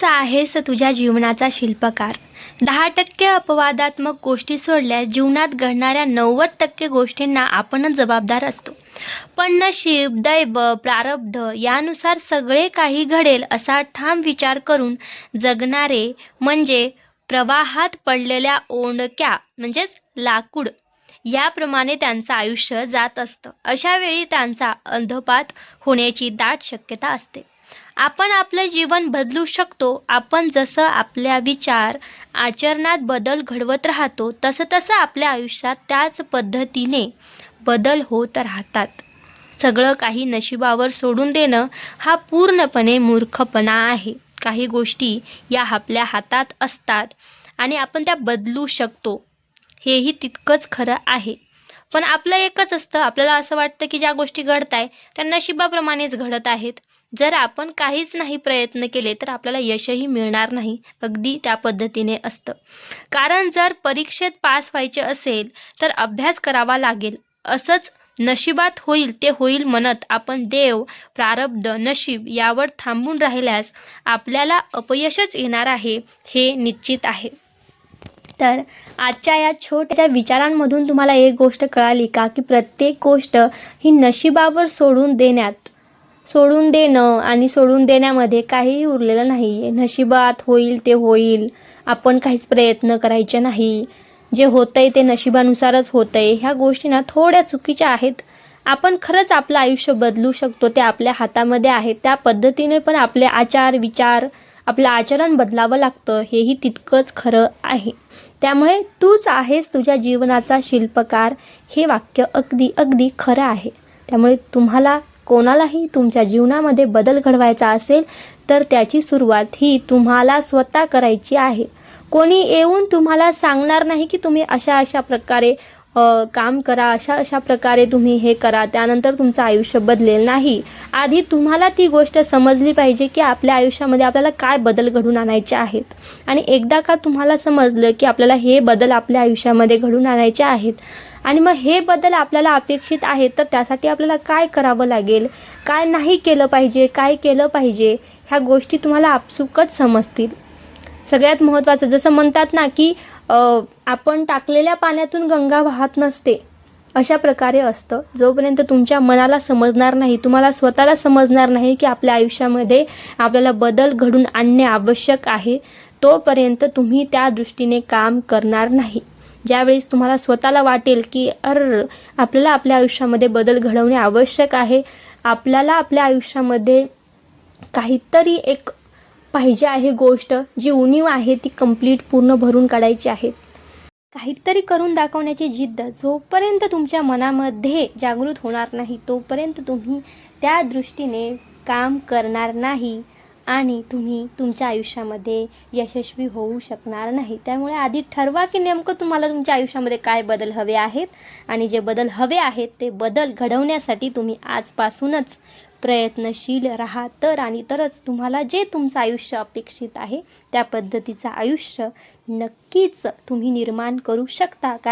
तूच आहेस तुझ्या जीवनाचा शिल्पकार. दहा टक्के अपवादात्मक गोष्टी सोडल्यास जीवनात घडणाऱ्या नव्वद टक्के गोष्टींना आपणच जबाबदार असतो. पण नशीब दैव प्रारब्ध यानुसार सगळे काही घडेल असा ठाम विचार करून जगणारे म्हणजे प्रवाहात पडलेल्या ओंडक्या म्हणजेच लाकूड याप्रमाणे त्यांचं आयुष्य जात असतं. अशा वेळी त्यांचा अंधपात होण्याची दाट शक्यता असते. आपण आपलं जीवन बदलू शकतो. आपण जसं आपल्या विचार आचरणात बदल घडवत राहतो तसं तसं आपल्या आयुष्यात त्याच पद्धतीने बदल होत राहतात. सगळं काही नशिबावर सोडून देणं हा पूर्णपणे मूर्खपणा आहे. काही गोष्टी या आपल्या हातात असतात आणि आपण त्या बदलू शकतो. हेही तितकंच खरं आहे. पण आपलं एकच असतं. आपल्याला असं वाटतं की ज्या गोष्टी घडत आहे त्या नशिबाप्रमाणेच घडत आहेत. जर आपण काहीच नाही प्रयत्न केले तर आपल्याला यशही मिळणार नाही. अगदी त्या पद्धतीने असतं. कारण जर परीक्षेत पास व्हायचे असेल तर अभ्यास करावा लागेल. असंच नशिबात होईल ते होईल म्हणत आपण देव प्रारब्ध नशीब यावर थांबून राहिल्यास आपल्याला अपयशच येणार आहे हे निश्चित आहे. तर आजच्या या छोट्या विचारांमधून तुम्हाला एक गोष्ट कळाली का की प्रत्येक गोष्ट ही नशिबावर सोडून देण्यात सोडून देणं आणि सोडून देण्यामध्ये काहीही उरलेलं नाही आहे नशिबात होईल ते होईल. आपण काहीच प्रयत्न करायचे नाही. जे होतंय ते नशिबानुसारच होतंय. ह्या गोष्टी ना थोड्या चुकीच्या आहेत. आपण खरंच आपलं आयुष्य बदलू शकतो. ते आपल्या हातामध्ये आहे त्या पद्धतीने पण आपले आचार विचार आपलं आचरण बदलावं लागतं हेही तितकंच खरं आहे. त्यामुळे तूच आहेस तुझ्या जीवनाचा शिल्पकार हे वाक्य अगदी अगदी खरं आहे. त्यामुळे तुम्हाला कोणालाही तुमच्या जीवनामध्ये बदल घडवायचा असेल तर त्याची सुरुवात ही तुम्हाला स्वतः करायची आहे. कोणी येऊन तुम्हाला सांगणार नाही की तुम्ही अशा अशा प्रकारे काम करा अशा अशा प्रकारे तुम्ही हे करा त्यानंतर तुमचं आयुष्य बदलेल नाही. आधी तुम्हाला ती गोष्ट समजली पाहिजे की आपल्या आयुष्यामध्ये आपल्याला काय बदल घडून आणायचे आहेत. आणि एकदा का तुम्हाला समजलं की आपल्याला हे बदल आपल्या आयुष्यामध्ये घडून आणायचे आहेत आणि मग हे बदल आपल्याला अपेक्षित आहेत तर त्यासाठी आपल्याला काय करावं लागेल? काय नाही केलं पाहिजे? काय केलं पाहिजे? ह्या गोष्टी तुम्हाला आपसुकच समजतील. सगळ्यात महत्त्वाचं जसं म्हणतात ना की आपण टाकलेल्या पाण्यातून गंगा वाहत नसते. अशा प्रकारे असतं. जोपर्यंत तुमच्या मनाला समजणार नाही तुम्हाला स्वतःला समजणार नाही की आपल्या आयुष्यामध्ये आपल्याला बदल घडून आणणे आवश्यक आहे तोपर्यंत तुम्ही त्या दृष्टीने काम करणार नाही. ज्यावेळेस तुम्हाला स्वतःला वाटेल की अर आपल्याला आपल्या आयुष्यामध्ये बदल घडवणे आवश्यक आहे आपल्याला आपल्या आयुष्यामध्ये काहीतरी एक पाहिजे आहे गोष्ट जी उणीव आहे ती कंप्लीट पूर्ण भरून काढायची आहे. काहीतरी करून दाखवण्याची जिद्द जोपर्यंत तुमच्या मनामध्ये जागृत होणार नाही तोपर्यंत तुम्ही त्या दृष्टीने काम करणार नाही. आणि तुम्ही तुमच्या आयुष्यामध्ये यशस्वी होऊ शकणार नाही. त्यामुळे आधी ठरवा की नेमकं तुम्हाला तुमच्या आयुष्यामध्ये काय बदल हवे आहेत आणि जे बदल हवे आहेत ते बदल घडवण्यासाठी तुम्ही आजपासूनच प्रयत्नशील राहा. तर आणि तरच तुम्हाला जे तुमचं आयुष्य अपेक्षित आहे त्या पद्धतीचं आयुष्य नक्कीच तुम्ही निर्माण करू शकता. कारण